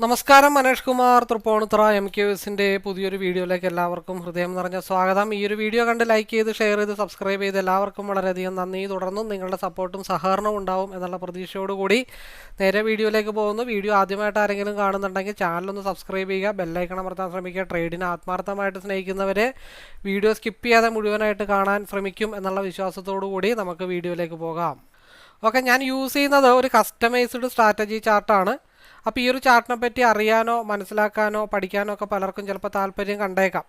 നമസ്കാരം Manesh Kumar Thrippunithura M Q എസിന്റെ പുതിയൊരു വീഡിയോയിലേക്ക് എല്ലാവർക്കും ഹൃദയം നിറഞ്ഞ സ്വാഗതം. ഈ ഒരു വീഡിയോ കണ്ട് ലൈക്ക് ചെയ്ത് ഷെയർ ചെയ്ത് സബ്സ്ക്രൈബ് ചെയ്ത് എല്ലാവർക്കും വളരെയധികം നന്ദി. തുടർന്നും നിങ്ങളുടെ സപ്പോർട്ടും സഹകരണവും ഉണ്ടാവും എന്നുള്ള പ്രതീക്ഷയോടുകൂടി നേരെ വീഡിയോയിലേക്ക് പോകുന്നു. വീഡിയോ ആദ്യമായിട്ട് ആരെങ്കിലും കാണുന്നുണ്ടെങ്കിൽ ചാനലൊന്ന് സബ്സ്ക്രൈബ് ചെയ്യുക ബെല്ലൈക്കൺ അമർത്താൻ ശ്രമിക്കുക ട്രേഡിനെ ആത്മാർത്ഥമായിട്ട് സ്നേഹിക്കുന്നവരെ വീഡിയോ സ്കിപ്പ് ചെയ്യാതെ മുഴുവനായിട്ട് കാണാൻ ശ്രമിക്കും എന്നുള്ള വിശ്വാസത്തോടു കൂടി നമുക്ക് വീഡിയോയിലേക്ക് പോകാം. ഓക്കെ ഞാൻ യൂസ് ചെയ്യുന്നത് ഒരു കസ്റ്റമൈസ്ഡ് സ്ട്രാറ്റജി ചാർട്ടാണ് അപ്പോൾ ഈ ഒരു ചാർട്ടിനെ പറ്റി അറിയാനോ മനസ്സിലാക്കാനോ പഠിക്കാനോ ഒക്കെ പലർക്കും ചിലപ്പോൾ താല്പര്യം കണ്ടേക്കാം.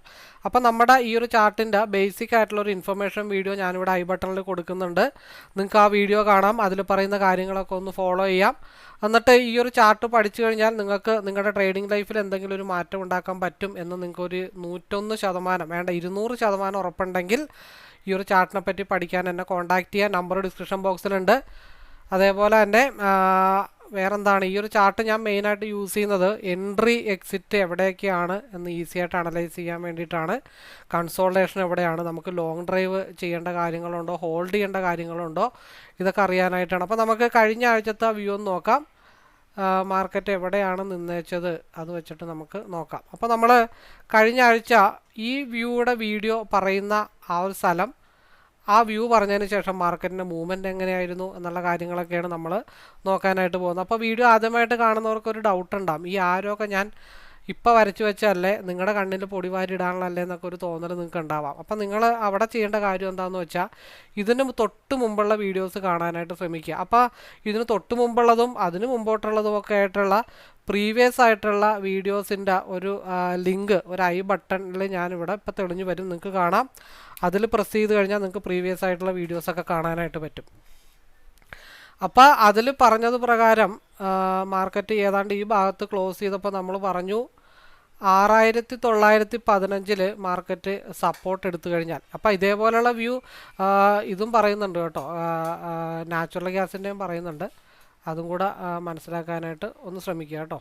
അപ്പോൾ നമ്മുടെ ഈ ഒരു ചാർട്ടിന്റെ ബേസിക് ആയിട്ടുള്ള ഒരു ഇൻഫർമേഷൻ വീഡിയോ ഞാനിവിടെ ഐ ബട്ടണിൽ കൊടുക്കുന്നുണ്ട്. നിങ്ങൾക്ക് ആ വീഡിയോ കാണാം. അതിൽ പറയുന്ന കാര്യങ്ങളൊക്കെ ഒന്ന് ഫോളോ ചെയ്യാം. എന്നിട്ട് ഈ ഒരു ചാർട്ട് പഠിച്ചു കഴിഞ്ഞാൽ നിങ്ങൾക്ക് നിങ്ങളുടെ ട്രേഡിംഗ് ലൈഫിൽ എന്തെങ്കിലും ഒരു മാറ്റം ഉണ്ടാക്കാൻ പറ്റും എന്ന് നിങ്ങൾക്ക് ഒരു നൂറ്റൊന്ന് ശതമാനം വേണ്ട ഇരുന്നൂറ് ശതമാനം ഉറപ്പുണ്ടെങ്കിൽ ഈ ഒരു ചാർട്ടിനെ പറ്റി പഠിക്കാൻ എന്നെ കോൺടാക്റ്റ് ചെയ്യാൻ നമ്പർ ഡിസ്ക്രിപ്ഷൻ ബോക്സിലുണ്ട് അതേപോലെ തന്നെ വേറെന്താണ്? ഈ ഒരു ചാർട്ട് ഞാൻ മെയിനായിട്ട് യൂസ് ചെയ്യുന്നത് എൻട്രി എക്സിറ്റ് എവിടെയൊക്കെയാണ് എന്ന് ഈസി ആയിട്ട് അനലൈസ് ചെയ്യാൻ വേണ്ടിയിട്ടാണ്. കൺസോൾട്ടേഷൻ എവിടെയാണ്? നമുക്ക് ലോങ് ഡ്രൈവ് ചെയ്യേണ്ട കാര്യങ്ങളുണ്ടോ? ഹോൾഡ് ചെയ്യേണ്ട കാര്യങ്ങളുണ്ടോ? ഇതൊക്കെ അറിയാനായിട്ടാണ്. അപ്പോൾ നമുക്ക് കഴിഞ്ഞ ആഴ്ചത്തെ വ്യൂ ഒന്ന് നോക്കാം. മാർക്കറ്റ് എവിടെയാണ് നിന്നേച്ചത് അത് വെച്ചിട്ട് നമുക്ക് നോക്കാം. അപ്പോൾ നമ്മൾ കഴിഞ്ഞ ആഴ്ച ഈ വ്യൂയുടെ വീഡിയോ പറയുന്ന ആ ഒരു സ്ഥലം ആ വ്യൂ പറഞ്ഞതിന് ശേഷം മാർക്കറ്റിന്റെ മൂവ്മെന്റ് എങ്ങനെയായിരുന്നു എന്നുള്ള കാര്യങ്ങളൊക്കെയാണ് നമ്മൾ നോക്കാനായിട്ട് പോകുന്നത്. അപ്പോൾ വീഡിയോ ആദ്യമായിട്ട് കാണുന്നവർക്ക് ഒരു ഡൗട്ട് ഉണ്ടാകും ഈ ആരൊക്കെ ഞാൻ ഇപ്പോൾ വരച്ചു വെച്ചല്ലേ നിങ്ങളുടെ കണ്ണിൽ പൊടി വാരി ഇടാനുള്ളല്ലേ എന്നൊക്കെ ഒരു തോന്നൽ നിങ്ങൾക്ക് ഉണ്ടാവാം അപ്പം നിങ്ങൾ അവിടെ ചെയ്യേണ്ട കാര്യം എന്താണെന്ന് വെച്ചാൽ ഇതിന് തൊട്ട് മുമ്പുള്ള വീഡിയോസ് കാണാനായിട്ട് ശ്രമിക്കുക. അപ്പോൾ ഇതിന് തൊട്ട് മുമ്പുള്ളതും അതിന് മുമ്പോട്ടുള്ളതും ഒക്കെ ആയിട്ടുള്ള പ്രീവിയസ് ആയിട്ടുള്ള വീഡിയോസിന്റെ ഒരു ലിങ്ക് ഒരു ഐ ബട്ടണിൽ ഞാനിവിടെ ഇപ്പോൾ തെളിഞ്ഞു വരും. നിങ്ങൾക്ക് കാണാം. അതിൽ പ്രസ് ചെയ്ത് കഴിഞ്ഞാൽ നിങ്ങൾക്ക് പ്രീവിയസ് ആയിട്ടുള്ള വീഡിയോസൊക്കെ കാണാനായിട്ട് പറ്റും. അപ്പോൾ അതിൽ പറഞ്ഞത് പ്രകാരം മാർക്കറ്റ് ഏതാണ്ട് ഈ ഭാഗത്ത് ക്ലോസ് ചെയ്തപ്പോൾ നമ്മൾ പറഞ്ഞു ആറായിരത്തി തൊള്ളായിരത്തി പതിനഞ്ചിൽ മാർക്കറ്റ് സപ്പോർട്ട് എടുത്തു കഴിഞ്ഞാൽ. അപ്പോൾ ഇതേപോലെയുള്ള വ്യൂ ഇതും പറയുന്നുണ്ട് കേട്ടോ. നാച്ചുറൽ ഗ്യാസിന്റെയും പറയുന്നുണ്ട്. അതും കൂടെ മനസ്സിലാക്കാനായിട്ട് ഒന്ന് ശ്രമിക്കുക കേട്ടോ.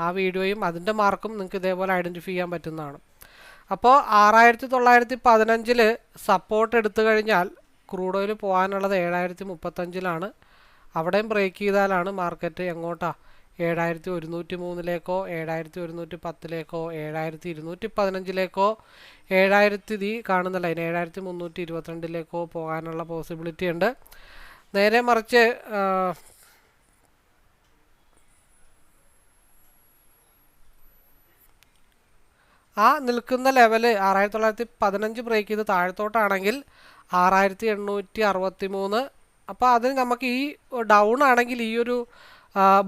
ആ വീഡിയോയും അതിന്റെ മാർക്കും നിങ്ങൾക്ക് ഇതേപോലെ ഐഡന്റിഫൈ ചെയ്യാൻ പറ്റുന്നതാണ്. അപ്പോൾ ആറായിരത്തി തൊള്ളായിരത്തി പതിനഞ്ചിൽ സപ്പോർട്ട് എടുത്തു കഴിഞ്ഞാൽ ക്രൂഡ് ഓയിൽ പോകാനുള്ളത് ഏഴായിരത്തി മുപ്പത്തഞ്ചിലാണ് അവിടെയും ബ്രേക്ക് ചെയ്താലാണ് മാർക്കറ്റ് എങ്ങോട്ടാ? ഏഴായിരത്തി ഒരുന്നൂറ്റി മൂന്നിലേക്കോ ഏഴായിരത്തി ഒരുന്നൂറ്റി പത്തിലേക്കോ ഏഴായിരത്തി ഇരുന്നൂറ്റി പതിനഞ്ചിലേക്കോ ഏഴായിരത്തി ഈ കാണുന്ന ലൈൻ ഏഴായിരത്തി മുന്നൂറ്റി ഇരുപത്തിരണ്ടിലേക്കോ പോകാനുള്ള പോസിബിലിറ്റി ഉണ്ട്. നേരെ മറിച്ച് ആ, നിൽക്കുന്ന ലെവൽ ആറായിരത്തി തൊള്ളായിരത്തി പതിനഞ്ച് ബ്രേക്ക് ചെയ്ത് താഴത്തോട്ടാണെങ്കിൽ ആറായിരത്തി എണ്ണൂറ്റി അറുപത്തി മൂന്ന് അപ്പോൾ അതിന് നമുക്ക് ഈ ഡൗൺ ആണെങ്കിൽ ഈ ഒരു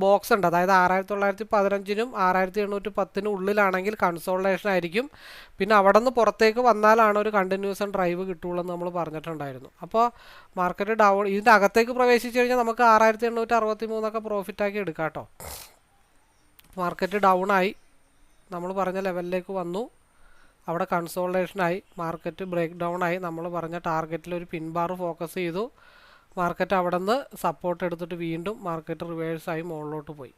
ബോക്സ് ഉണ്ട്. അതായത് ആറായിരത്തി തൊള്ളായിരത്തി പതിനഞ്ചിനും ആറായിരത്തി എണ്ണൂറ്റി പത്തിനും ഉള്ളിലാണെങ്കിൽ കൺസോൾട്ടേഷൻ ആയിരിക്കും. പിന്നെ അവിടെ നിന്ന് പുറത്തേക്ക് വന്നാലാണ് ഒരു കണ്ടിന്യൂസ് ഡ്രൈവ് കിട്ടുള്ളൂ എന്ന് നമ്മൾ പറഞ്ഞിട്ടുണ്ടായിരുന്നു. അപ്പോൾ മാർക്കറ്റ് ഡൗൺ ഇതിന്റെ അകത്തേക്ക് പ്രവേശിച്ച് കഴിഞ്ഞാൽ നമുക്ക് ആറായിരത്തി എണ്ണൂറ്റി അറുപത്തി മൂന്നൊക്കെ പ്രോഫിറ്റാക്കി എടുക്കാം കേട്ടോ. മാർക്കറ്റ് ഡൗൺ ആയി. നമ്മൾ പറഞ്ഞ ലെവലിലേക്ക് വന്നു. അവിടെ കൺസോൾട്ടേഷനായി മാർക്കറ്റ് ബ്രേക്ക് ഡൗൺ ആയി. നമ്മൾ പറഞ്ഞ ടാർഗറ്റിൽ ഒരു പിൻബാർ ഫോക്കസ് ചെയ്തു. മാർക്കറ്റ് അവിടെ നിന്ന് സപ്പോർട്ട് എടുത്തിട്ട് വീണ്ടും മാർക്കറ്റ് റിവേഴ്സായി മുകളിലോട്ട് പോയി.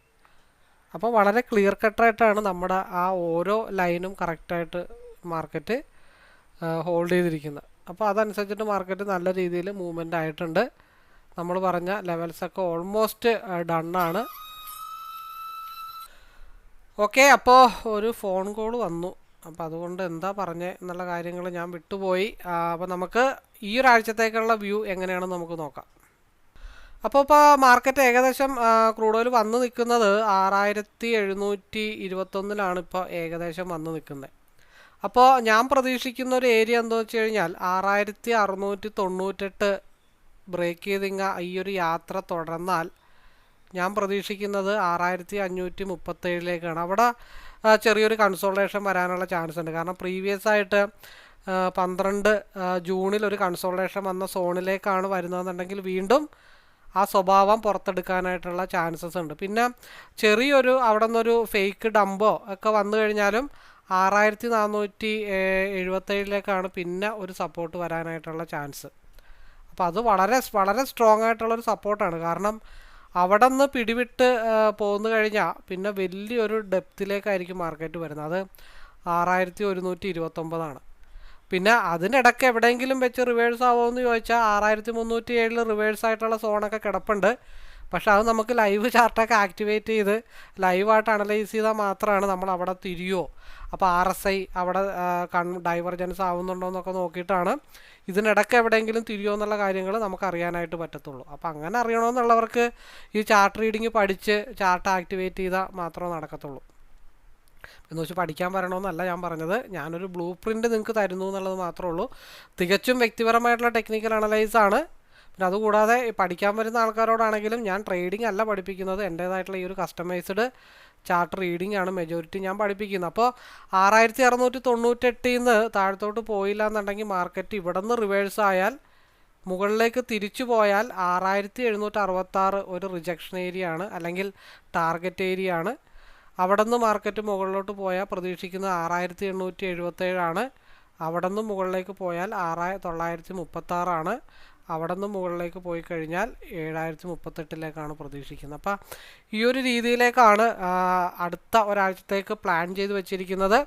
അപ്പോൾ വളരെ ക്ലിയർ കട്ടായിട്ടാണ് നമ്മുടെ ആ ഓരോ ലൈനും കറക്റ്റായിട്ട് മാർക്കറ്റ് ഹോൾഡ് ചെയ്തിരിക്കുന്നത്. അപ്പോൾ അതനുസരിച്ചിട്ട് മാർക്കറ്റ് നല്ല രീതിയിൽ മൂവ്മെന്റ് ആയിട്ടുണ്ട്. നമ്മൾ പറഞ്ഞ ലെവൽസൊക്കെ ഓൾമോസ്റ്റ് ഡണ്ണാണ് ഓക്കെ അപ്പോൾ ഒരു ഫോൺ കോൾ വന്നു. അപ്പോൾ അതുകൊണ്ട് എന്താ പറഞ്ഞത് എന്നുള്ള കാര്യങ്ങൾ ഞാൻ വിട്ടുപോയി. അപ്പോൾ നമുക്ക് ഈ ഒരാഴ്ചത്തേക്കുള്ള വ്യൂ എങ്ങനെയാണെന്ന് നമുക്ക് നോക്കാം. അപ്പോൾ ഇപ്പോൾ മാർക്കറ്റ് ഏകദേശം ക്രൂഡ് ഓയിൽ വന്ന് നിൽക്കുന്നത് ആറായിരത്തി എഴുന്നൂറ്റി ഇരുപത്തൊന്നിലാണ് ഇപ്പോൾ ഏകദേശം വന്ന് നിൽക്കുന്നത്. അപ്പോൾ ഞാൻ പ്രതീക്ഷിക്കുന്ന ഒരു ഏരിയ എന്താണെന്ന് വെച്ച് കഴിഞ്ഞാൽ ആറായിരത്തി അറുന്നൂറ്റി തൊണ്ണൂറ്റെട്ട് ബ്രേക്ക് ചെയ്തിങ്ങ ഈ ഒരു യാത്ര തുടർന്നാൽ ഞാൻ പ്രതീക്ഷിക്കുന്നത് ആറായിരത്തി അഞ്ഞൂറ്റി മുപ്പത്തേഴിലേക്കാണ് അവിടെ ചെറിയൊരു കൺസോൾട്ടേഷൻ വരാനുള്ള ചാൻസ് ഉണ്ട്. കാരണം പ്രീവിയസ് ആയിട്ട് പന്ത്രണ്ട് ജൂണിൽ ഒരു കൺസോൾട്ടേഷൻ വന്ന സോണിലേക്കാണ് വരുന്നതെന്നുണ്ടെങ്കിൽ വീണ്ടും ആ സ്വഭാവം പുറത്തെടുക്കാനായിട്ടുള്ള ചാൻസസ് ഉണ്ട്. പിന്നെ ചെറിയൊരു അവിടെ നിന്നൊരു ഫേക്ക് ഡംബോ ഒക്കെ വന്നു കഴിഞ്ഞാലും ആറായിരത്തി നാനൂറ്റി എഴുപത്തേഴിലേക്കാണ് പിന്നെ ഒരു സപ്പോർട്ട് വരാനായിട്ടുള്ള ചാൻസ് അപ്പോൾ അത് വളരെ വളരെ സ്ട്രോങ് ആയിട്ടുള്ളൊരു സപ്പോർട്ടാണ് കാരണം അവിടെ നിന്ന് പിടിവിട്ട് പോന്നു കഴിഞ്ഞാൽ പിന്നെ വലിയൊരു ഡെപ്തിലേക്കായിരിക്കും മാർക്കറ്റ് വരുന്നത്. അത് ആറായിരത്തി ഒരുന്നൂറ്റി ഇരുപത്തൊമ്പതാണ് പിന്നെ അതിനിടയ്ക്ക് എവിടെയെങ്കിലും വെച്ച് റിവേഴ്സ് ആവുമെന്ന് ചോദിച്ചാൽ ആറായിരത്തി മുന്നൂറ്റി ഏഴിൽ റിവേഴ്സ് ആയിട്ടുള്ള സോണൊക്കെ കിടപ്പുണ്ട്. പക്ഷെ അത് നമുക്ക് ലൈവ് ചാർട്ടൊക്കെ ആക്ടിവേറ്റ് ചെയ്ത് ലൈവായിട്ട് അനലൈസ് ചെയ്താൽ മാത്രമാണ് നമ്മൾ അവിടെ തിരിയോ അപ്പോൾ ആർ എസ് ഐ അവിടെ കൺ ഡൈവർജൻസ് ആവുന്നുണ്ടോ എന്നൊക്കെ നോക്കിയിട്ടാണ് ഇതിനിടയ്ക്ക് എവിടെയെങ്കിലും തിരിയോ എന്നുള്ള കാര്യങ്ങൾ നമുക്ക് അറിയാനായിട്ട് പറ്റത്തുള്ളൂ. അപ്പോൾ അങ്ങനെ അറിയണമെന്നുള്ളവർക്ക് ഈ ചാർട്ട് റീഡിങ് പഠിച്ച് ചാർട്ട് ആക്ടിവേറ്റ് ചെയ്താൽ മാത്രമേ നടക്കത്തുള്ളൂ. എന്ന് വെച്ച് പഠിക്കാൻ പറയണമെന്നല്ല ഞാൻ പറഞ്ഞത്. ഞാനൊരു ബ്ലൂ പ്രിന്റ് നിങ്ങൾക്ക് തരുന്നു എന്നുള്ളത് മാത്രമേ ഉള്ളൂ. തികച്ചും വ്യക്തിപരമായിട്ടുള്ള ടെക്നിക്കൽ അനലൈസ് ആണ് പിന്നെ അതുകൂടാതെ പഠിക്കാൻ വരുന്ന ആൾക്കാരോടാണെങ്കിലും ഞാൻ ട്രേഡിംഗ് അല്ല പഠിപ്പിക്കുന്നത്. എന്റേതായിട്ടുള്ള ഈ ഒരു കസ്റ്റമൈസ്ഡ് ചാർട്ട് റീഡിംഗ് ആണ് മെജോറിറ്റി ഞാൻ പഠിപ്പിക്കുന്നത്. അപ്പോൾ ആറായിരത്തി അറുന്നൂറ്റി തൊണ്ണൂറ്റെട്ടിൽ നിന്ന് താഴത്തോട്ട് പോയില്ല എന്നുണ്ടെങ്കിൽ മാർക്കറ്റ് ഇവിടെ നിന്ന് റിവേഴ്സ് ആയാൽ മുകളിലേക്ക് തിരിച്ചു പോയാൽ ആറായിരത്തി എഴുന്നൂറ്റി അറുപത്താറ് ഒരു റിജക്ഷൻ ഏരിയ ആണ് അല്ലെങ്കിൽ ടാർഗറ്റ് ഏരിയ ആണ്. അവിടെ നിന്ന് മാർക്കറ്റ് മുകളിലോട്ട് പോയാൽ പ്രതീക്ഷിക്കുന്നത് ആറായിരത്തി എണ്ണൂറ്റി എഴുപത്തേഴാണ് അവിടെ നിന്ന് മുകളിലേക്ക് പോയാൽ ആറായി തൊള്ളായിരത്തി മുപ്പത്താറാണ് അവിടെ നിന്ന് മുകളിലേക്ക് പോയി കഴിഞ്ഞാൽ ഏഴായിരത്തി മുപ്പത്തെട്ടിലേക്കാണ് പ്രതീക്ഷിക്കുന്നത്. അപ്പോൾ ഈ ഒരു രീതിയിലേക്കാണ് അടുത്ത ഒരാഴ്ചത്തേക്ക് പ്ലാൻ ചെയ്ത് വെച്ചിരിക്കുന്നത്.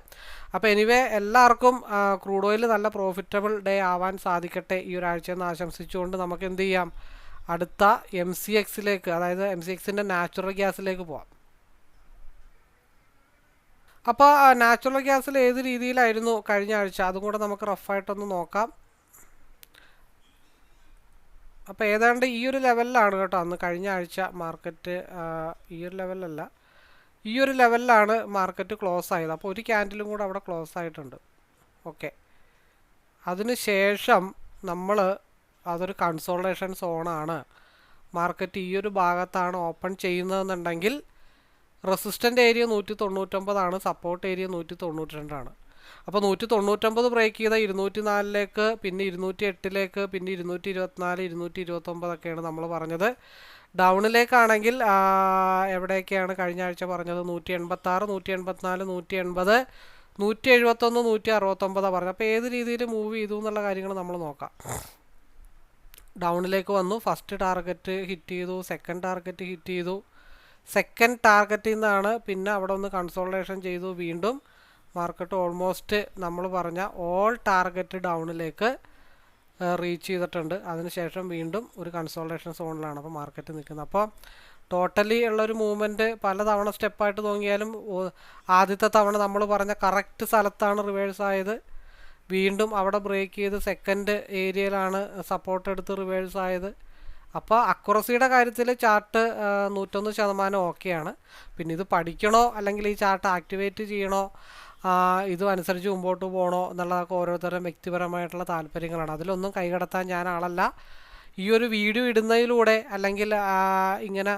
അപ്പോൾ എനിവേ എല്ലാവർക്കും ക്രൂഡ് ഓയിൽ നല്ല പ്രോഫിറ്റബിൾ ഡേ ആവാൻ സാധിക്കട്ടെ ഈ ഒരാഴ്ച എന്ന് ആശംസിച്ചുകൊണ്ട് നമുക്ക് എന്ത് ചെയ്യാം? അടുത്ത എം സി എക്സിലേക്ക് അതായത് എം സി എക്സിന്റെ നാച്ചുറൽ ഗ്യാസിലേക്ക് പോവാം. അപ്പോൾ നാച്ചുറൽ ഗ്യാസിൽ ഏത് രീതിയിലായിരുന്നു കഴിഞ്ഞ ആഴ്ച? അതും കൂടെ നമുക്ക് റഫായിട്ടൊന്ന് നോക്കാം. അപ്പോൾ ഏതാണ്ട് ഈ ഒരു ലെവലിലാണ് കേട്ടോ അന്ന് കഴിഞ്ഞ ആഴ്ച മാർക്കറ്റ് ഈ ഒരു ലെവലല്ല. ഈ ഒരു ലെവലിലാണ് മാർക്കറ്റ് ക്ലോസ് ആയത്. അപ്പോൾ ഒരു ക്യാൻഡിലും കൂടെ അവിടെ ക്ലോസ് ആയിട്ടുണ്ട്. ഓക്കെ. അതിന് ശേഷം നമ്മൾ അതൊരു കൺസോൾട്ടേഷൻ സോണാണ്. മാർക്കറ്റ് ഈ ഒരു ഭാഗത്താണ് ഓപ്പൺ ചെയ്യുന്നതെന്നുണ്ടെങ്കിൽ റെസിസ്റ്റന്റ് ഏരിയ നൂറ്റി തൊണ്ണൂറ്റൊമ്പതാണ് സപ്പോർട്ട് ഏരിയ നൂറ്റി തൊണ്ണൂറ്റി രണ്ടാണ് അപ്പോൾ നൂറ്റി തൊണ്ണൂറ്റൊമ്പത് ബ്രേക്ക് ചെയ്താൽ ഇരുന്നൂറ്റി നാലിലേക്ക് പിന്നെ ഇരുന്നൂറ്റി എട്ടിലേക്ക് പിന്നെ ഇരുന്നൂറ്റി ഇരുപത്തിനാല് ഇരുന്നൂറ്റി ഇരുപത്തൊമ്പതൊക്കെയാണ് നമ്മൾ പറഞ്ഞത്. ഡൗണിലേക്കാണെങ്കിൽ എവിടെയൊക്കെയാണ് കഴിഞ്ഞ ആഴ്ച പറഞ്ഞത്? നൂറ്റി എൺപത്താറ് നൂറ്റി എൺപത്തിനാല് നൂറ്റി എൺപത് നൂറ്റി എഴുപത്തൊന്ന് നൂറ്റി അറുപത്തൊമ്പതാണ് പറഞ്ഞത്. അപ്പോൾ ഏത് രീതിയിൽ മൂവ് ചെയ്തു എന്നുള്ള കാര്യങ്ങൾ നമ്മൾ നോക്കാം. ഡൗണിലേക്ക് വന്നു. ഫസ്റ്റ് ടാർഗറ്റ് ഹിറ്റ് ചെയ്തു. സെക്കൻഡ് ടാർഗറ്റ് ഹിറ്റ് ചെയ്തു. സെക്കൻഡ് ടാർഗറ്റിൽ നിന്നാണ് പിന്നെ അവിടെ ഒന്ന് കൺസോൾട്ടേഷൻ ചെയ്തു. വീണ്ടും മാർക്കറ്റ് ഓൾമോസ്റ്റ് നമ്മൾ പറഞ്ഞ ഓൾ ടാർഗറ്റ് ഡൗണിലേക്ക് റീച്ച് ചെയ്തിട്ടുണ്ട്. അതിനുശേഷം വീണ്ടും ഒരു കൺസോൾട്ടേഷൻ സോണിലാണ് അപ്പോൾ മാർക്കറ്റ് നിൽക്കുന്നത്. അപ്പോൾ ടോട്ടലി ഉള്ളൊരു മൂവ്മെന്റ് പലതവണ സ്റ്റെപ്പായിട്ട് തോന്നിയാലും ആദ്യത്തെ തവണ നമ്മൾ പറഞ്ഞ കറക്റ്റ് സ്ഥലത്താണ് റിവേഴ്സ് ആയത്. വീണ്ടും അവിടെ ബ്രേക്ക് ചെയ്ത് സെക്കൻഡ് ഏരിയയിലാണ് സപ്പോർട്ട് എടുത്ത് റിവേഴ്സ് ആയത്. അപ്പോൾ അക്കുറസിയുടെ കാര്യത്തിൽ ചാർട്ട് നൂറ്റൊന്ന് ശതമാനം ഓക്കെയാണ്. പിന്നെ ഇത് പഠിക്കണോ അല്ലെങ്കിൽ ഈ ചാർട്ട് ആക്ടിവേറ്റ് ചെയ്യണോ ഇതും അനുസരിച്ച് മുമ്പോട്ട് പോകണോ എന്നുള്ളതൊക്കെ ഓരോരുത്തരും വ്യക്തിപരമായിട്ടുള്ള താല്പര്യങ്ങളാണ്. അതിലൊന്നും കൈകടത്താൻ ഞാൻ ആളല്ല. ഈ ഒരു വീഡിയോ ഇടുന്നതിലൂടെ അല്ലെങ്കിൽ ഇങ്ങനെ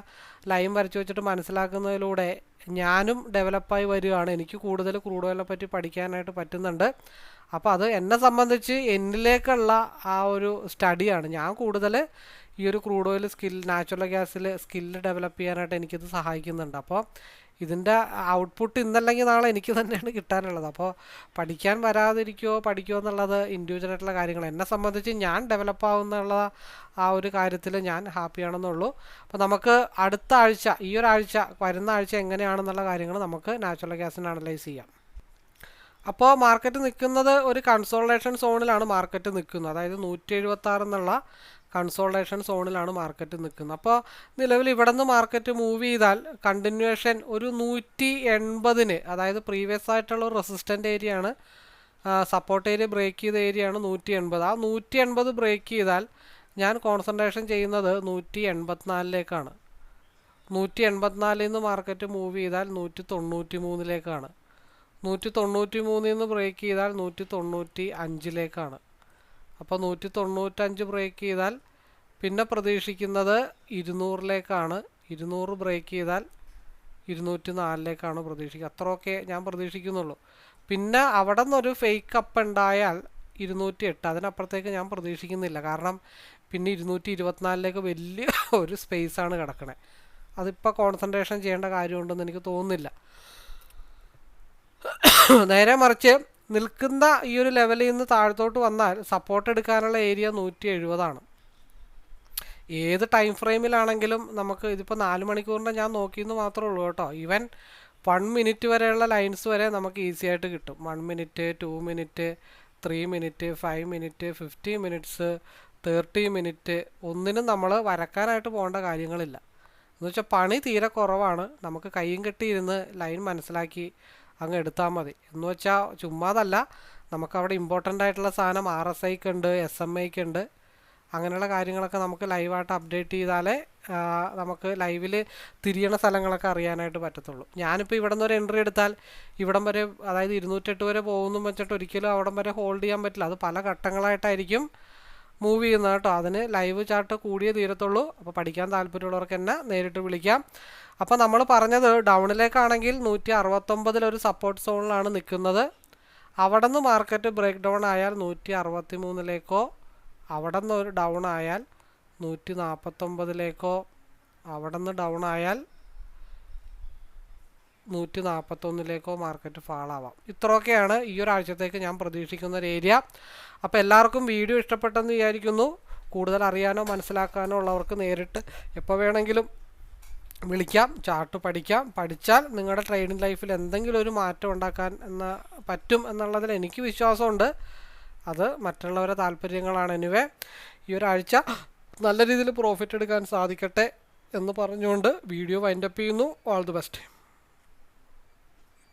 ലൈൻ വരച്ച് വെച്ചിട്ട് മനസ്സിലാക്കുന്നതിലൂടെ ഞാനും ഡെവലപ്പായി വരികയാണ്. എനിക്ക് കൂടുതൽ ക്രൂഡ് ഓയിലിനെ പറ്റി പഠിക്കാനായിട്ട് പറ്റുന്നുണ്ട്. അപ്പോൾ അത് എന്നെ സംബന്ധിച്ച് എന്നിലേക്കുള്ള ആ ഒരു സ്റ്റഡിയാണ്. ഞാൻ കൂടുതൽ ഈ ഒരു ക്രൂഡ് ഓയിൽ സ്കിൽ നാച്ചുറൽ ഗ്യാസിൽ സ്കില്ല് ഡെവലപ്പ് ചെയ്യാനായിട്ട് എനിക്കിത് സഹായിക്കുന്നുണ്ട്. അപ്പോൾ ഇതിന്റെ ഔട്ട്പുട്ട് ഇന്നല്ലെങ്കിൽ നാളെ എനിക്ക് തന്നെയാണ് കിട്ടാനുള്ളത്. അപ്പോൾ പഠിക്കാൻ വരാതിരിക്കുമോ പഠിക്കുമോ എന്നുള്ളത് ഇൻഡിവിജ്വൽ ആയിട്ടുള്ള കാര്യങ്ങൾ. എന്നെ സംബന്ധിച്ച് ഞാൻ ഡെവലപ്പ് ആവുന്നുള്ള ആ ഒരു കാര്യത്തിൽ ഞാൻ ഹാപ്പിയാണെന്നുള്ളൂ അപ്പോൾ നമുക്ക് അടുത്ത ആഴ്ച ഈ ഒരാഴ്ച വരുന്ന ആഴ്ച എങ്ങനെയാണെന്നുള്ള കാര്യങ്ങൾ നമുക്ക് നാച്ചുറൽ ഗ്യാസിന് അനലൈസ് ചെയ്യാം. അപ്പോൾ മാർക്കറ്റ് നിൽക്കുന്നത് ഒരു കൺസോൾട്ടേഷൻ സോണിലാണ് മാർക്കറ്റ് നിൽക്കുന്നത്. അതായത് നൂറ്റി എഴുപത്തി എന്നുള്ള കൺസോൾട്ടേഷൻ സോണിലാണ് മാർക്കറ്റ് നിൽക്കുന്നത്. അപ്പോൾ നിലവിൽ ഇവിടെ നിന്ന് മാർക്കറ്റ് മൂവ് ചെയ്താൽ കണ്ടിന്യൂവേഷൻ ഒരു നൂറ്റി എൺപതിന് അതായത് പ്രീവിയസ് ആയിട്ടുള്ള ഒരു റെസിസ്റ്റന്റ് ഏരിയ ആണ് സപ്പോർട്ട് ഏരിയ ബ്രേക്ക് ചെയ്ത ഏരിയ ആണ് നൂറ്റി എൺപത്. ആ നൂറ്റി എൺപത് ബ്രേക്ക് ചെയ്താൽ ഞാൻ കോൺസെൻട്രേഷൻ ചെയ്യുന്നത് നൂറ്റി എൺപത്തിനാലിലേക്കാണ്. നൂറ്റി എൺപത്തിനാലിൽ നിന്ന് മാർക്കറ്റ് മൂവ് ചെയ്താൽ നൂറ്റി തൊണ്ണൂറ്റി മൂന്നിലേക്കാണ് നൂറ്റി തൊണ്ണൂറ്റി മൂന്നിൽ നിന്ന് ബ്രേക്ക് ചെയ്താൽ നൂറ്റി തൊണ്ണൂറ്റി അഞ്ചിലേക്കാണ് അപ്പോൾ നൂറ്റി തൊണ്ണൂറ്റഞ്ച് ബ്രേക്ക് ചെയ്താൽ പിന്നെ പ്രതീക്ഷിക്കുന്നത് ഇരുന്നൂറിലേക്കാണ്. ഇരുന്നൂറ് ബ്രേക്ക് ചെയ്താൽ ഇരുന്നൂറ്റി നാലിലേക്കാണ് പ്രതീക്ഷിക്കുക. അത്രയൊക്കെ ഞാൻ പ്രതീക്ഷിക്കുന്നുള്ളൂ. പിന്നെ അവിടെ നിന്നൊരു ഫേക്ക് അപ്പ് ഉണ്ടായാൽ ഇരുന്നൂറ്റി എട്ട് അതിനപ്പുറത്തേക്ക് ഞാൻ പ്രതീക്ഷിക്കുന്നില്ല. കാരണം പിന്നെ ഇരുന്നൂറ്റി ഇരുപത്തിനാലിലേക്ക് വലിയ ഒരു സ്പേസാണ് കിടക്കണേ. അതിപ്പോൾ കോൺസെൻട്രേഷൻ ചെയ്യേണ്ട കാര്യമുണ്ടെന്ന് എനിക്ക് തോന്നുന്നില്ല. നേരെ മറിച്ച് നിൽക്കുന്ന ഈ ഒരു ലെവലിൽ നിന്ന് താഴത്തോട്ട് വന്നാൽ സപ്പോർട്ട് എടുക്കാനുള്ള ഏരിയ നൂറ്റി എഴുപതാണ് ഏത് ടൈം ഫ്രെയിമിലാണെങ്കിലും നമുക്ക് ഇതിപ്പോൾ നാല് മണിക്കൂറിന്റെ ഞാൻ നോക്കിയെന്ന് മാത്രമേ ഉള്ളൂ കേട്ടോ. ഈവൻ വൺ മിനിറ്റ് വരെയുള്ള ലൈൻസ് വരെ നമുക്ക് ഈസി ആയിട്ട് കിട്ടും. One minute two minute three minute five minute fifty minutes thirty minute ഒന്നിനും നമ്മൾ വരക്കാനായിട്ട് പോകേണ്ട കാര്യങ്ങളില്ല. എന്ന് വെച്ചാൽ പണി തീരെ കുറവാണ്. നമുക്ക് കയ്യും കെട്ടിയിരുന്ന് ലൈൻ മനസ്സിലാക്കി അങ്ങ് എടുത്താൽ മതി. എന്ന് വെച്ചാൽ ചുമ്മാതല്ല നമുക്കവിടെ ഇമ്പോർട്ടന്റ് ആയിട്ടുള്ള സാധനം ആർ എസ് ഐക്ക് ഉണ്ട് എസ് എം ഐക്ക് ഉണ്ട്. അങ്ങനെയുള്ള കാര്യങ്ങളൊക്കെ നമുക്ക് ലൈവായിട്ട് അപ്ഡേറ്റ് ചെയ്താലേ നമുക്ക് ലൈവിൽ തിരിയണ സ്ഥലങ്ങളൊക്കെ അറിയാനായിട്ട് പറ്റത്തുള്ളൂ. ഞാനിപ്പോൾ ഇവിടെ നിന്ന് ഒരു എൻട്രി എടുത്താൽ ഇവിടം വരെ അതായത് ഇരുന്നൂറ്റെട്ട് വരെ പോകുന്നു വെച്ചിട്ട് ഒരിക്കലും അവിടം വരെ ഹോൾഡ് ചെയ്യാൻ പറ്റില്ല. അത് പല ഘട്ടങ്ങളായിട്ടായിരിക്കും മൂവ് ചെയ്യുന്നത് കേട്ടോ. അതിന് ലൈവ് ചാർട്ട് കൂടിയേ തീരത്തുള്ളൂ. അപ്പോൾ പഠിക്കാൻ താല്പര്യമുള്ളവർക്ക് തന്നെ നേരിട്ട് വിളിക്കാം. അപ്പോൾ നമ്മൾ പറഞ്ഞത് ഡൗണിലേക്കാണെങ്കിൽ നൂറ്റി അറുപത്തൊമ്പതിലൊരു സപ്പോർട്ട് സോണിലാണ് നിൽക്കുന്നത്. അവിടെ നിന്ന് മാർക്കറ്റ് ബ്രേക്ക് ഡൗൺ ആയാൽ നൂറ്റി അറുപത്തി മൂന്നിലേക്കോ അവിടെ നിന്ന് ഒരു ഡൗൺ ആയാൽ നൂറ്റി നാൽപ്പത്തൊമ്പതിലേക്കോ അവിടെ നിന്ന് ഡൗൺ ആയാൽ നൂറ്റി നാൽപ്പത്തൊന്നിലേക്കോ മാർക്കറ്റ് ഫാളാവാം. ഇത്രയൊക്കെയാണ് ഈ ഒരാഴ്ചത്തേക്ക് ഞാൻ പ്രതീക്ഷിക്കുന്ന ഒരു ഏരിയ അപ്പോൾ എല്ലാവർക്കും വീഡിയോ ഇഷ്ടപ്പെട്ടെന്ന് വിചാരിക്കുന്നു. കൂടുതൽ അറിയാനോ മനസ്സിലാക്കാനോ ഉള്ളവർക്ക് നേരിട്ട് എപ്പോൾ വേണമെങ്കിലും വിളിക്കാം ചാർട്ട് പഠിക്കാം. പഠിച്ചാൽ നിങ്ങളുടെ ട്രേഡിംഗ് ലൈഫിൽ എന്തെങ്കിലും ഒരു മാറ്റം ഉണ്ടാക്കാൻ എന്ന പറ്റും എന്നുള്ളതിൽ എനിക്ക് വിശ്വാസമുണ്ട്. അത് മറ്റുള്ളവരെ താല്പര്യങ്ങളാണ് എനിവേ ഈ ഒരാഴ്ച നല്ല രീതിയിൽ പ്രോഫിറ്റ് എടുക്കാൻ സാധിക്കട്ടെ എന്ന് പറഞ്ഞുകൊണ്ട് വീഡിയോ വൈൻഡപ്പ് ചെയ്യുന്നു. All the best